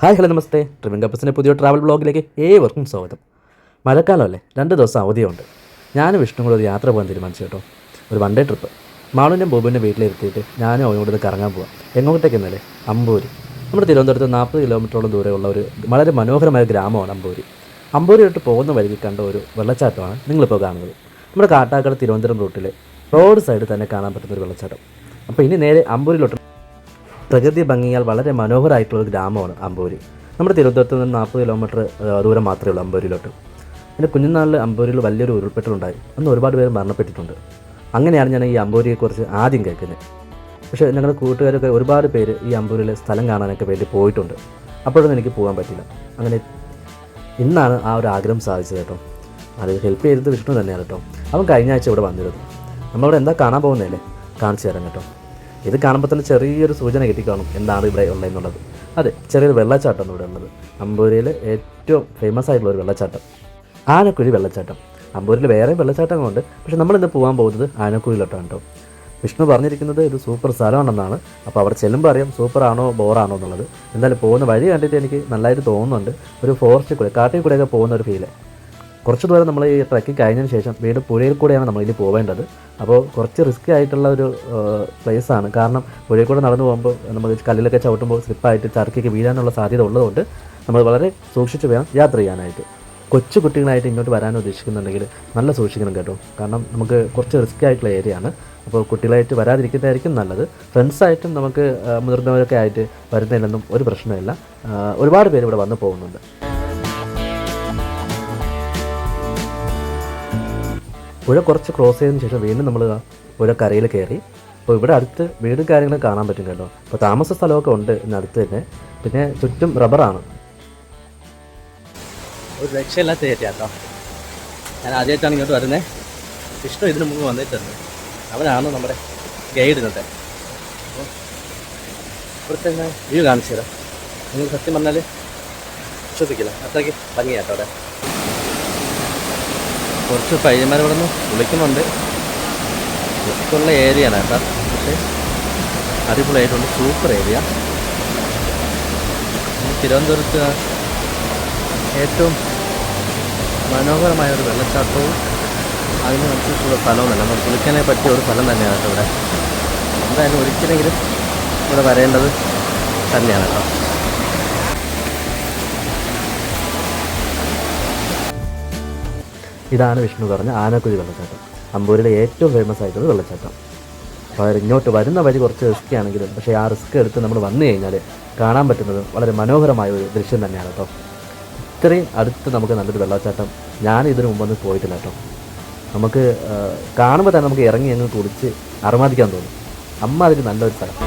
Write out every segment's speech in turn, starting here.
Hi hello നമസ്തേ. ട്രിവിൻ കപ്പസിന്റെ പുതിയ travel ബ്ലോഗിലേക്ക് ഏവർക്കും സ്വാഗതം. മഴക്കാലമല്ലേ രണ്ട് ദിവസം അവധിയുണ്ട്. ഞാനും വിഷ്ണു കൂടെ ഒരു യാത്ര പോകാൻ തീരുമാനിച്ചു കേട്ടോ. ഒരു വൺ ഡേ ട്രിപ്പ് മാളുവിന്റെയും ബോബുവിന്റെ വീട്ടിലിരുത്തിയിട്ട് ഞാനും അവനും കൂടെ ഒന്ന് കറങ്ങാൻ പോവാം. എങ്ങോട്ടേക്ക് എന്നല്ലേ അമ്പൂരി. നമ്മുടെ തിരുവനന്തപുരത്ത് നാൽപ്പത് കിലോമീറ്ററോളം ദൂരെയുള്ള ഒരു വളരെ മനോഹരമായ ഗ്രാമമാണ് അമ്പൂരി. അമ്പൂരി തൊട്ട് പോകുന്ന വഴിക്ക് കണ്ട ഒരു വെള്ളച്ചാട്ടമാണ് നിങ്ങളിപ്പോൾ കാണുന്നത്. നമ്മുടെ കാട്ടാക്കട തിരുവനന്തപുരം റൂട്ടിൽ റോഡ് സൈഡിൽ തന്നെ കാണാൻ പറ്റുന്ന ഒരു വെള്ളച്ചാട്ടം. അപ്പോൾ ഇനി നേരെ അമ്പൂരിലോട്ട് പ്രകൃതി ഭംഗിയാൽ വളരെ മനോഹരമായിട്ടുള്ള ഒരു ഗ്രാമമാണ് അമ്പൂരി. നമ്മുടെ തിരുവനന്തപുരത്ത് നിന്ന് നാൽപ്പത് കിലോമീറ്റർ ദൂരം മാത്രമേ ഉള്ളൂ അമ്പൂരിയിലോട്ട് എന്റെ കുഞ്ഞുനാളിൽ അമ്പൂരിൽ വലിയൊരു ഉരുൾപൊട്ടലുണ്ടായി. അന്ന് ഒരുപാട് പേര് മരണപ്പെട്ടിട്ടുണ്ട്. അങ്ങനെയാണ് ഞാൻ ഈ അമ്പൂരിയെക്കുറിച്ച് ആദ്യം കേൾക്കുന്നത്. പക്ഷേ ഞങ്ങളുടെ കൂട്ടുകാരൊക്കെ ഒരുപാട് പേര് ഈ അമ്പൂരിലെ സ്ഥലം കാണാനൊക്കെ വേണ്ടി പോയിട്ടുണ്ട്. അപ്പോഴൊന്നും എനിക്ക് പോകാൻ പറ്റില്ല. അങ്ങനെ ഇന്നാണ് ആ ഒരു ആഗ്രഹം സാധിച്ചത് കേട്ടോ. അത് ഹെൽപ്പ് ചെയ്തത് വിഷ്ണു തന്നെയാണ് കേട്ടോ. അവൻ കഴിഞ്ഞ ആഴ്ച ഇവിടെ വന്നിരുന്നു. നമ്മളവിടെ എന്താ കാണാൻ പോകുന്നതല്ലേ? കാണിച്ചു തരാം കേട്ടോ. ഇത് കാണുമ്പോൾ തന്നെ ചെറിയൊരു സൂചന കിട്ടിക്കാണും എന്താണ് ഇവിടെ ഉള്ളതെന്നുള്ളത്. അതെ ചെറിയൊരു വെള്ളച്ചാട്ടമാണ് ഇവിടെ ഉള്ളത്. അമ്പൂരിയിലെ ഏറ്റവും ഫേമസ് ആയിട്ടുള്ള ഒരു വെള്ളച്ചാട്ടം. ആനക്കുഴി വെള്ളച്ചാട്ടം. അമ്പൂരിൽ വേറെ വെള്ളച്ചാട്ടങ്ങളുണ്ട്. പക്ഷെ നമ്മളിന്ന് പോകാൻ പോകുന്നത് ആനക്കുഴിയിലോട്ടാണ് കേട്ടോ. വിഷ്ണു പറഞ്ഞിരിക്കുന്നത് ഇത് സൂപ്പർ സ്ഥലമാണെന്നാണ്. അപ്പോൾ അവിടെ ചെല്ലുമ്പോൾ അറിയാം സൂപ്പറാണോ ബോറാണോ എന്നുള്ളത്. എന്തായാലും പോകുന്ന വഴി കണ്ടിട്ട് എനിക്ക് നല്ലതായിട്ട് തോന്നുന്നുണ്ട്. ഒരു ഫോറസ്റ്റിൽ കൂടെ കാട്ടിൽ കൂടെയൊക്കെ പോകുന്ന ഒരു ഫീൽ കുറച്ച് ദൂരം നമ്മൾ ഈ ട്രക്കിങ് കഴിഞ്ഞതിന് ശേഷം വീണ്ടും പുഴയിൽ കൂടെയാണ് നമ്മൾ ഇനി പോവേണ്ടത്. അപ്പോൾ കുറച്ച് റിസ്ക് ആയിട്ടുള്ള ഒരു പ്ലേസ് ആണ്. കാരണം പുഴയിൽ കൂടെ നടന്നു പോകുമ്പോൾ നമ്മൾ കല്ലിലൊക്കെ ചവിട്ടുമ്പോൾ സ്ലിപ്പായിട്ട് ചർക്കിക്ക് വീഴാനുള്ള സാധ്യത ഉള്ളതുകൊണ്ട് നമ്മൾ വളരെ സൂക്ഷിച്ച് വേണം യാത്ര ചെയ്യാനായിട്ട്. കൊച്ചു കുട്ടികളായിട്ട് ഇങ്ങോട്ട് വരാൻ ഉദ്ദേശിക്കുന്നുണ്ടെങ്കിൽ നല്ല സൂക്ഷിക്കണം കേട്ടോ. കാരണം നമുക്ക് കുറച്ച് റിസ്ക് ആയിട്ടുള്ള ഏരിയ ആണ്. അപ്പോൾ കുട്ടികളായിട്ട് വരാതിരിക്കുന്നതായിരിക്കും നല്ലത്. ഫ്രണ്ട്സായിട്ടും നമുക്ക് മുതിർന്നവരൊക്കെ ആയിട്ട് വരുന്നതിലൊന്നും ഒരു പ്രശ്നമില്ല. ഒരുപാട് പേര് ഇവിടെ വന്നു പോകുന്നുണ്ട്. പുഴ കുറച്ച് ക്രോസ് ചെയ്തതിന് ശേഷം വീണ്ടും നമ്മൾ പുഴ കരയിൽ കയറി. അപ്പോൾ ഇവിടെ അടുത്ത് വീടും കാര്യങ്ങളും കാണാൻ പറ്റും കേട്ടോ. അപ്പോൾ താമസ സ്ഥലമൊക്കെ ഉണ്ട് ഇന്നടുത്ത് തന്നെ. പിന്നെ ചുറ്റും റബ്ബറാണ് ഒരു രക്ഷയില്ലാത്ത ഏരിയ ഞാൻ ആദ്യമായിട്ടാണ് ഇങ്ങോട്ട് വരുന്നത് ഇഷ്ടം ഇതിന് മുമ്പ് വന്നിട്ടുണ്ട്. അവനാണ് നമ്മുടെ ഗൈഡ് ഇന്നത്തെ. ഇവിടുത്തെ വ്യൂ കാണിച്ചു തരാം. നിങ്ങൾ സത്യം പറഞ്ഞാൽ വിശ്വസിക്കില്ല. അത്രയ്ക്ക് ഭംഗിയാട്ടോ അവിടെ. കുറച്ച് പയ്യന്മാർ ഇവിടെ നിന്ന് വിളിക്കുന്നുണ്ട്. റിസ്ക്കുള്ള ഏരിയ ആണ് കേട്ടോ. പക്ഷേ അടിപൊളിയായിട്ടുണ്ട്. സൂപ്പർ ഏരിയ തിരുവനന്തപുരത്ത് ഏറ്റവും മനോഹരമായ ഒരു വെള്ളച്ചാട്ടവും അതിന് അനുസരിച്ചുള്ള സ്ഥലവുമല്ല നമ്മൾ കുളിക്കാനേ പറ്റിയ ഒരു സ്ഥലം തന്നെയാണ് കേട്ടോ ഇവിടെ. എന്തായാലും ഒരിക്കലെങ്കിലും ഇവിടെ വരേണ്ടത് തന്നെയാണ് കേട്ടോ. ഇതാണ് വിഷ്ണു പറഞ്ഞ ആനക്കുഴി വെള്ളച്ചാട്ടം. അമ്പൂരിലെ ഏറ്റവും ഫേമസ് ആയിട്ടുള്ള വെള്ളച്ചാട്ടം. അപ്പോൾ ഇങ്ങോട്ട് വരുന്ന വഴി കുറച്ച് റിസ്ക് ആണെങ്കിലും പക്ഷേ ആ റിസ്ക് എടുത്ത് നമ്മൾ വന്നു കഴിഞ്ഞാൽ കാണാൻ പറ്റുന്നത് വളരെ മനോഹരമായ ഒരു ദൃശ്യം തന്നെയാണ് കേട്ടോ. ഇത്രയും അടുത്ത് നമുക്ക് നല്ലൊരു വെള്ളച്ചാട്ടം. ഞാൻ ഇതിനു മുമ്പൊന്നും പോയിട്ടില്ല കേട്ടോ. നമുക്ക് കാണുമ്പോൾ തന്നെ നമുക്ക് ഇറങ്ങി അങ്ങ് കുളിച്ച് അറുമാദിക്കാൻ തോന്നും. അമ്മ അതിന് നല്ലൊരു സ്ഥലം.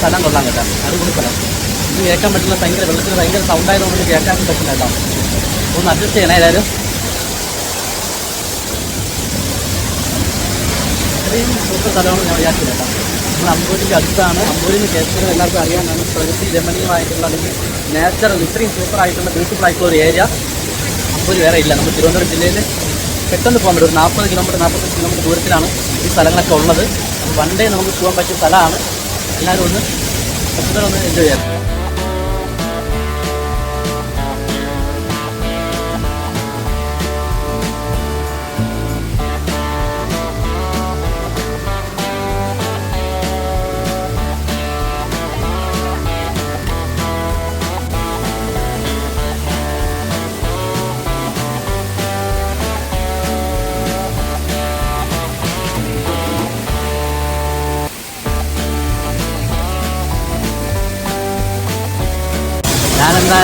സ്ഥലം കൊള്ളാം കേട്ടോ. അടിപൊളി സ്ഥലം. ഇത് കേൾക്കാൻ പറ്റില്ല ഭയങ്കര വെള്ളത്തിൽ ഭയങ്കര സൗണ്ട് ആയതുകൊണ്ട് കേൾക്കാൻ പറ്റില്ല കേട്ടോ. ഒന്ന് അഡ്ജസ്റ്റ് ചെയ്യണേ ഏതായാലും ഇത്രയും സൂപ്പർ സ്ഥലമാണ് ഞാൻ വിചാരിച്ചത് കേട്ടോ. നമ്മൾ അമ്പൂരിന്റെ അടുത്താണ്. അമ്പൂരിന് കേൾക്കുന്നത് എല്ലാവർക്കും അറിയാനാണ് പ്രകൃതി രമണീയമായിട്ടുള്ള അല്ലെങ്കിൽ നാച്ചുറൽ ഇത്രയും സൂപ്പർ ആയിട്ടുള്ള ബ്യൂട്ടിഫുൾ ആയിട്ടുള്ള ഒരു ഏരിയ അമ്പൂരി വേറെ ഇല്ല. നമ്മൾ തിരുവനന്തപുരം ജില്ലയിൽ പെട്ടെന്ന് പോകാൻ പറ്റും. ഒരു നാൽപ്പത് കിലോമീറ്റർ നാൽപ്പത്തഞ്ച് കിലോമീറ്റർ ദൂരത്തിലാണ് ഈ സ്ഥലങ്ങളൊക്കെ ഉള്ളത്. വൺ ഡേ നമുക്ക് പോകാൻ പറ്റിയ സ്ഥലമാണ്. എല്ലാവരും ഒന്ന് ഒന്ന് എൻജോയ് ചെയ്യാം.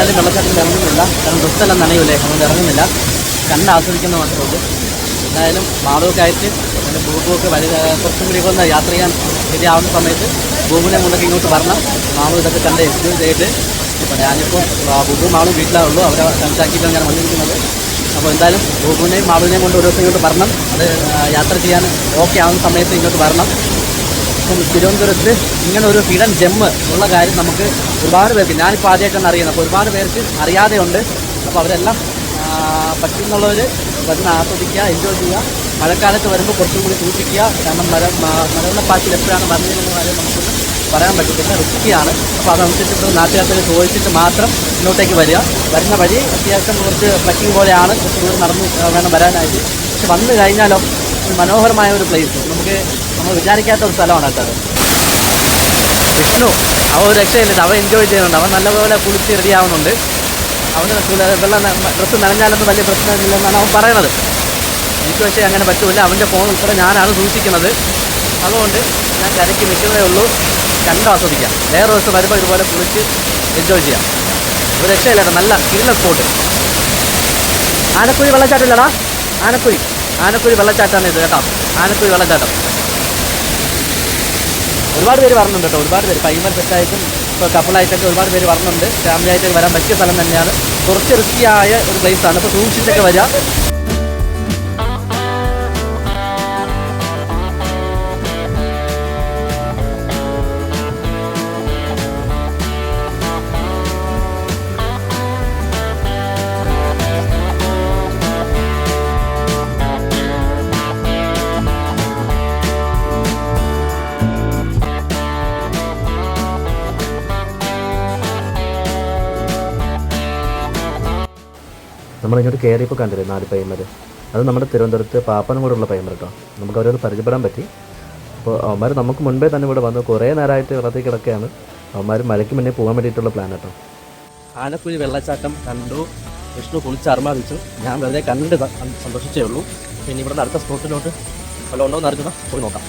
എന്തായാലും വെള്ളച്ചാട്ടത്തിൽ ഇറങ്ങുന്നില്ല കാരണം ഡ്രസ്സെല്ലാം നനയൂലേ അതുകൊണ്ട് ഇറങ്ങുന്നില്ല. കണ്ട് ആസ്വദിക്കുന്ന മാത്രമേ ഉള്ളൂ. എന്തായാലും മാളൊക്കെ ആയിട്ട് എന്റെ ബൂബുമൊക്കെ വലിയ കുറച്ചും കൂടി ഒന്ന് യാത്ര ചെയ്യാൻ ശരിയാവുന്ന സമയത്ത് ബൂബിനെ മുന്നൊക്കെ ഇങ്ങോട്ട് വരണം. മാളും ഇതൊക്കെ കണ്ട് എക്സ്പീരിയൻസ് ചെയ്തിട്ട് ഇപ്പോൾ ഞാനിപ്പോൾ ബൂബും മാളും വീട്ടിലാണുള്ളൂ അവരെ കണക്കാക്കിയിട്ടാണ് ഞാൻ വന്നിരിക്കുന്നത്. അപ്പോൾ എന്തായാലും ഭൂപുവിനെയും മാളുവിനെയും കൊണ്ട് ഒരു ദിവസം ഇങ്ങോട്ട് വരണം. അത് യാത്ര ചെയ്യാൻ ഓക്കെ ആവുന്ന സമയത്ത് ഇങ്ങോട്ട് വരണം. അപ്പം തിരുവനന്തപുരത്ത് ഇങ്ങനെ ഒരു ഹിഡൻ ജെമ്മ് ഉള്ള കാര്യം നമുക്ക് ഒരുപാട് പേർക്ക് ഞാനിപ്പോൾ ആദ്യമായിട്ടാണ് അറിയുന്നത്. അപ്പോൾ ഒരുപാട് പേർക്ക് അറിയാതെ ഉണ്ട് അപ്പോൾ അവരെല്ലാം പറ്റുന്നുള്ളവർ വരുന്ന ആസ്വദിക്കുക എൻജോയ് ചെയ്യുക. മഴക്കാലത്ത് വരുമ്പോൾ കുറച്ചും കൂടി സൂക്ഷിക്കുക. കാരണം മര മരണപ്പാച്ചിൽ എപ്പോഴാണ് വരുന്നതെന്ന് കാര്യം നമുക്കൊന്ന് പറയാൻ പറ്റത്തില്ല. റിസ്ക്കിയാണ് അപ്പോൾ അതനുസരിച്ച് നാട്ടുകാർക്ക് ചോദിച്ചിട്ട് മാത്രം ഇങ്ങോട്ടേക്ക് വരിക. വരുന്ന വഴി അത്യാവശ്യം കുറച്ച് ട്രക്കിംഗ് പോലെയാണ്. കുറച്ച് ദൂരം നടന്ന് വേണം വരാനായിട്ട്. പക്ഷെ വന്നു കഴിഞ്ഞാലോ മനോഹരമായ ഒരു പ്ലേസ് നമുക്ക് നമ്മൾ വിചാരിക്കാത്ത ഒരു സ്ഥലമാണ് കേട്ടത് വിഷ്ണു അവൻ രക്ഷയില്ലേ. അവൻ എൻജോയ് ചെയ്യുന്നുണ്ട്. അവൻ നല്ലപോലെ കുളിച്ച് റെഡി ആവുന്നുണ്ട്. അവന് വെള്ളം ഡ്രസ്സ് നനഞ്ഞാലൊന്നും വലിയ പ്രശ്നമില്ലെന്നാണ് അവൻ പറയണത് എനിക്ക് പക്ഷേ അങ്ങനെ പറ്റൂല അവന്റെ ഫോൺ ഉൾപ്പെടെ ഞാനാണ് സൂക്ഷിക്കുന്നത്. അതുകൊണ്ട് ഞാൻ കരയ്ക്ക് നിൽക്കുന്നതേ ഉള്ളൂ. കണ്ട് ആസ്വദിക്കാം. വേറെ ദിവസം വരുമ്പോൾ ഇതുപോലെ കുളിച്ച് എൻജോയ് ചെയ്യാം. ഒരു രക്ഷയില്ല. നല്ല കിരുന്ന സ്പോട്ട് ആനക്കുഴി വെള്ളച്ചാട്ടമില്ലടാ. ആനക്കുഴി. ആനക്കുഴി വെള്ളച്ചാട്ടമാണ് ഇത് കേട്ടോ. ആനക്കുഴി വെള്ളച്ചാട്ടം. ഒരുപാട് പേര് പറഞ്ഞിട്ടുണ്ട് കേട്ടോ. ഒരുപാട് പേര്. പൈമൽ സെറ്റായിട്ടും ഇപ്പോൾ കപ്പിളായിട്ടൊക്കെ ഒരുപാട് പേര് പറഞ്ഞിട്ടുണ്ട് ഫാമിലി ആയിട്ടൊക്കെ വരാൻ പറ്റിയ സ്ഥലം തന്നെയാണ്. കുറച്ച് റിസ്കി ആയ ഒരു പ്ലേസാണ് ഇപ്പോൾ സൂക്ഷിച്ചൊക്കെ വരിക നമ്മളിങ്ങോട്ട് കയറിയപ്പോൾ കണ്ടില്ലേ നാല് പൈമർ അത് നമ്മുടെ തിരുവനന്തപുരത്ത് പാപ്പനും കൂടെ ഉള്ള പൈമർ കേട്ടോ നമുക്ക് അവരോട് പരിചയപ്പെടാൻ പറ്റി. അപ്പോൾ അവന്മാർ നമുക്ക് മുൻപേ തന്നെ ഇവിടെ വന്നു കുറേ നേരമായിട്ട് വെള്ളത്തിൽ കിടക്കുകയാണ് അവന്മാർ മലയ്ക്ക് മുന്നേ പോകാൻ വേണ്ടിയിട്ടുള്ള പ്ലാൻ കേട്ടോ ആനക്കുഴി വെള്ളച്ചാട്ടം കണ്ടു. വിഷ്ണു കുളിച്ച് അർമാദിച്ചു. ഞാൻ വെറുതെ കണ്ട് ത- സന്തോഷിച്ചേ ഉള്ളൂ. പിന്നെ ഇവിടെ അടുത്ത സ്പോട്ടിലോട്ട് വല്ല ഉണ്ടോ എന്ന് അറിഞ്ഞതാ പോയി നോക്കാം.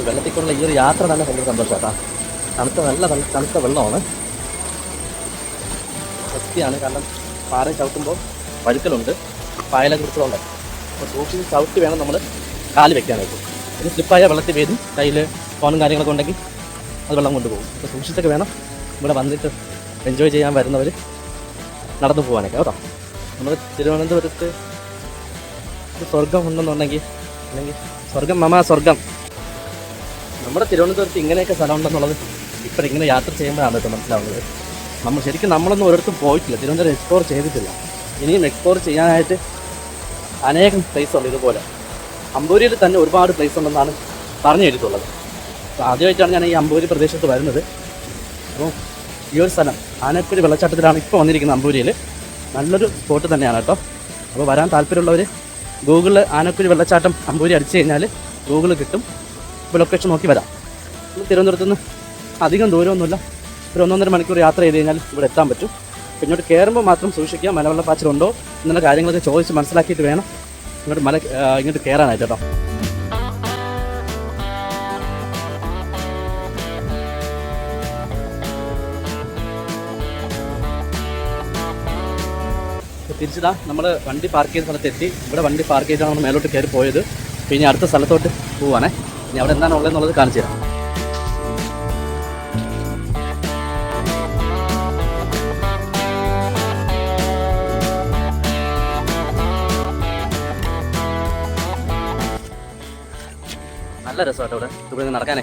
ഈ വെള്ളത്തിക്കുള്ള ഈ ഒരു യാത്ര തന്നെ ഭയങ്കര സന്തോഷമാട്ടാ തണുത്ത നല്ല തണു- തണുത്ത വെള്ളമാണ്. ശക്തിയാണ് കാരണം പാറ ചവിട്ടുമ്പോൾ വഴുക്കലുണ്ട്. പായല കുറിച്ചുണ്ട് അപ്പോൾ സൂക്ഷിച്ച് ചവിട്ടി വേണം നമ്മൾ കാൽ വെക്കാനായിട്ട്. ഇനി സ്ലിപ്പായ വെള്ളത്തിൽ വീഴും. കയ്യിൽ ഫോണും കാര്യങ്ങളൊക്കെ ഉണ്ടെങ്കിൽ അത് വെള്ളം കൊണ്ടുപോകും. അപ്പോൾ സൂക്ഷിച്ചൊക്കെ വേണം. ഇവിടെ വന്നിട്ട് എൻജോയ് ചെയ്യാൻ വരുന്നവർ നടന്നു പോകാനൊക്കെ. കേട്ടോ. നമ്മൾ തിരുവനന്തപുരത്ത് സ്വർഗം ഉണ്ടെന്നുണ്ടെങ്കിൽ അല്ലെങ്കിൽ സ്വർഗം മമ സ്വർഗം നമ്മുടെ തിരുവനന്തപുരത്ത് ഇങ്ങനെയൊക്കെ സ്ഥലം ഉണ്ടെന്നുള്ളത് ഇപ്പം ഇങ്ങനെ യാത്ര ചെയ്യുമ്പോഴാണ് കേട്ടോ മനസ്സിലാവുന്നത്. നമ്മൾ ശരിക്കും നമ്മളൊന്നും ഒരിടത്തും പോയിട്ടില്ല. തിരുവനന്തപുരം എക്സ്പ്ലോർ ചെയ്തിട്ടില്ല. ഇനിയും എക്സ്പ്ലോർ ചെയ്യാനായിട്ട് അനേകം പ്ലേസ് ഉണ്ട് ഇതുപോലെ. അമ്പൂരിയിൽ തന്നെ ഒരുപാട് പ്ലേസ് ഉണ്ടെന്നാണ് പറഞ്ഞു കേട്ടിട്ടുള്ളത്. അപ്പോൾ ആദ്യമായിട്ടാണ് ഞാൻ ഈ അമ്പൂരി പ്രദേശത്ത് വരുന്നത്. അപ്പോൾ ഈ ഒരു സ്ഥലം ആനക്കുരി വെള്ളച്ചാട്ടത്തിലാണ് ഇപ്പോൾ വന്നിരിക്കുന്നത് അമ്പൂരിയിൽ. നല്ലൊരു സ്പോട്ട് തന്നെയാണ് കേട്ടോ. അപ്പോൾ വരാൻ താല്പര്യമുള്ളവർ ഗൂഗിളിൽ ആനക്കുരി വെള്ളച്ചാട്ടം അമ്പൂരി അടിച്ചു കഴിഞ്ഞാൽ ഗൂഗിൾ കിട്ടും. ഇപ്പോൾ ലൊക്കേഷൻ നോക്കി വരാം. തിരുവനന്തപുരത്ത് നിന്ന് അധികം ദൂരമൊന്നുമില്ല. ഒരു ഒന്നൊന്നര മണിക്കൂർ യാത്ര ചെയ്ത് കഴിഞ്ഞാൽ ഇവിടെ എത്താൻ പറ്റും. ഇങ്ങോട്ട് കയറുമ്പോൾ മാത്രം സൂക്ഷിക്കുക. മലവെള്ള മലവെള്ളപ്പാച്ചിലുണ്ടോ എന്നുള്ള കാര്യങ്ങളൊക്കെ ചോദിച്ച് മനസ്സിലാക്കിയിട്ട് വേണം ഇങ്ങോട്ട് മല ഇങ്ങോട്ട് കയറാനായിട്ട് കേട്ടോ. തിരിച്ചതാ നമ്മൾ വണ്ടി പാർക്ക് ചെയ്ത സ്ഥലത്ത് എത്തി ഇവിടെ വണ്ടി പാർക്ക് ചെയ്താണ് നമ്മൾ മേലോട്ട് കയറി പോയത്. പിന്നെ അടുത്ത സ്ഥലത്തോട്ട് പോവാണേ. ഇനി അവിടെ എന്താണ് ഉള്ളതെന്നുള്ളത് കാണിച്ചു തരാം. നല്ല രസമാട്ടോ ഇവിടെ. ഇവിടെ നടക്കാനേ.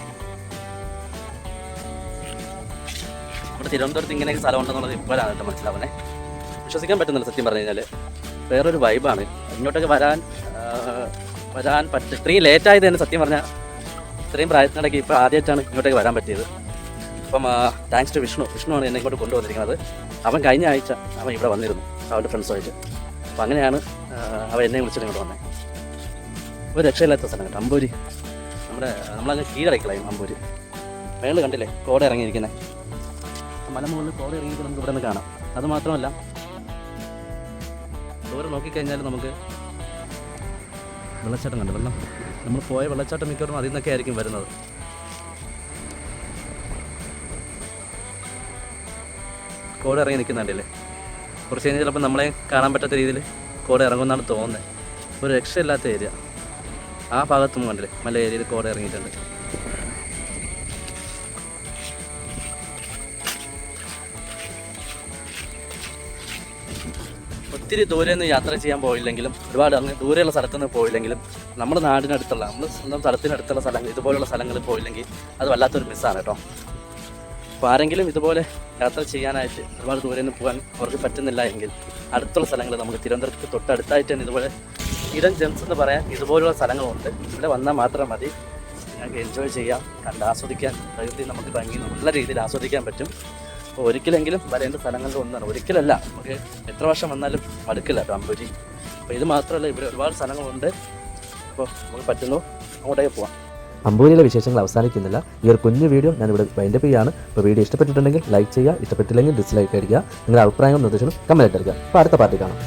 ഇവിടെ തിരുവനന്തപുരത്ത് ഇങ്ങനെയൊക്കെ സ്ഥലം ഉണ്ടെന്നുള്ളത് ഇപ്പോഴാണ് കേട്ടോ മനസ്സിലാവുന്നേ. വിശ്വസിക്കാൻ പറ്റുന്നില്ല സത്യം പറഞ്ഞു കഴിഞ്ഞാൽ വേറൊരു വൈബാണ് ഇങ്ങോട്ടൊക്കെ വരാൻ വരാൻ പറ്റും ഇത്രയും ലേറ്റായത് തന്നെ സത്യം പറഞ്ഞാൽ ഇത്രയും പ്രായത്തിനിടയ്ക്ക് ഇപ്പോൾ ആദ്യമായിട്ടാണ് ഇങ്ങോട്ടേക്ക് വരാൻ പറ്റിയത്. അപ്പം താങ്ക്സ് ടു വിഷ്ണു. വിഷ്ണുവാണ് എന്നെ ഇങ്ങോട്ട് കൊണ്ടുവന്നിരിക്കുന്നത്. അവൻ കഴിഞ്ഞ ആഴ്ച അവൻ ഇവിടെ വന്നിരുന്നു അവന്റെ ഫ്രണ്ട്സുമായിട്ട് അപ്പം അങ്ങനെയാണ് അവൻ എന്നെ വിളിച്ചിട്ട് ഇങ്ങോട്ട് വന്നത് ഒരു രക്ഷയില്ലാത്ത സ്ഥലം കേട്ടോ അമ്പൂരി. നമ്മുടെ നമ്മളങ്ങ് കീഴടക്കളായി അമ്പൂരി. മേളിൽ കണ്ടില്ലേ കോട ഇറങ്ങിയിരിക്കുന്നത് മലമുകളിൽ കോട ഇറങ്ങിയിരിക്കുന്നത് നമുക്ക് ഇവിടെ നിന്ന് കാണാം. അതുമാത്രമല്ല ദൂരെ നോക്കിക്കഴിഞ്ഞാൽ നമുക്ക് വെള്ളച്ചാട്ടം കണ്ടു. വെള്ളം. നമ്മൾ പോയ വെള്ളച്ചാട്ടം മിക്കവാറും അതിൽ നിന്നൊക്കെ ആയിരിക്കും വരുന്നത്. കോട് ഇറങ്ങി നിൽക്കുന്നുണ്ടല്ലേ കുറച്ച് കഴിഞ്ഞ് ചിലപ്പോൾ നമ്മളെ കാണാൻ പറ്റാത്ത രീതിയിൽ കോട് ഇറങ്ങുമെന്നാണ് തോന്നുന്നത്. ഒരു രക്ഷയില്ലാത്ത ഏരിയ ആ ഭാഗത്തും കണ്ടില്ലേ? മല ഏരിയയിൽ കോട് ഇറങ്ങിയിട്ടുണ്ട്. ഒത്തിരി ദൂരെ നിന്ന് യാത്ര ചെയ്യാൻ പോയില്ലെങ്കിലും ഒരുപാട് അങ്ങ് ദൂരെയുള്ള സ്ഥലത്തുനിന്ന് പോയില്ലെങ്കിലും നമ്മുടെ നാടിനടുത്തുള്ള നമ്മുടെ സ്വന്തം സ്ഥലത്തിനടുത്തുള്ള സ്ഥലങ്ങൾ ഇതുപോലുള്ള സ്ഥലങ്ങളിൽ പോയില്ലെങ്കിൽ അത് വല്ലാത്തൊരു മിസ്സാണ് കേട്ടോ. അപ്പോൾ ആരെങ്കിലും ഇതുപോലെ യാത്ര ചെയ്യാനായിട്ട് ഒരുപാട് ദൂരെ നിന്ന് പോകാൻ അവർക്ക് പറ്റുന്നില്ല എങ്കിൽ അടുത്തുള്ള സ്ഥലങ്ങൾ നമുക്ക് തിരുവനന്തപുരത്ത് തൊട്ടടുത്തായിട്ട് തന്നെ ഇതുപോലെ ഇടം ജംസ് എന്ന് പറയാൻ ഇതുപോലുള്ള സ്ഥലങ്ങളുണ്ട്. ഇവിടെ വന്നാൽ മാത്രം മതി. ഞങ്ങൾക്ക് എൻജോയ് ചെയ്യാം കണ്ട് ആസ്വദിക്കാൻ പ്രകൃതി നമുക്ക് ഭംഗി നല്ല രീതിയിൽ ആസ്വദിക്കാൻ പറ്റും. അപ്പോൾ ഒരിക്കലെങ്കിലും വരേണ്ട സ്ഥലങ്ങളിൽ ഒന്നാണ്. ഒരിക്കലല്ല നമുക്ക് എത്ര വർഷം വന്നാലും മടുക്കില്ല അമ്പൂരി അപ്പോൾ ഇത് മാത്രമല്ല ഇവിടെ ഒരുപാട് സ്ഥലങ്ങളുണ്ട്. അപ്പോൾ നമുക്ക് പറ്റുന്നു അങ്ങോട്ടേക്ക് പോവാം. അമ്പൂരിയിലെ വിശേഷങ്ങൾ അവസാനിക്കുന്നില്ല. ഈ ഒരു കുഞ്ഞു വീഡിയോ ഞാൻ ഇവിടെ വൈൻഡപ്പ് ചെയ്യാണ് അപ്പോൾ വീഡിയോ ഇഷ്ടപ്പെട്ടിട്ടുണ്ടെങ്കിൽ ലൈക്ക് ചെയ്യുക ഇഷ്ടപ്പെട്ടില്ലെങ്കിൽ ഡിസ്ലൈക്ക് അടിക്കുക. നിങ്ങളുടെ അഭിപ്രായങ്ങളും നിർദ്ദേശങ്ങളും കമന്റ് അടിക്കുക. അപ്പോൾ അടുത്ത പാർട്ടി കാണാം.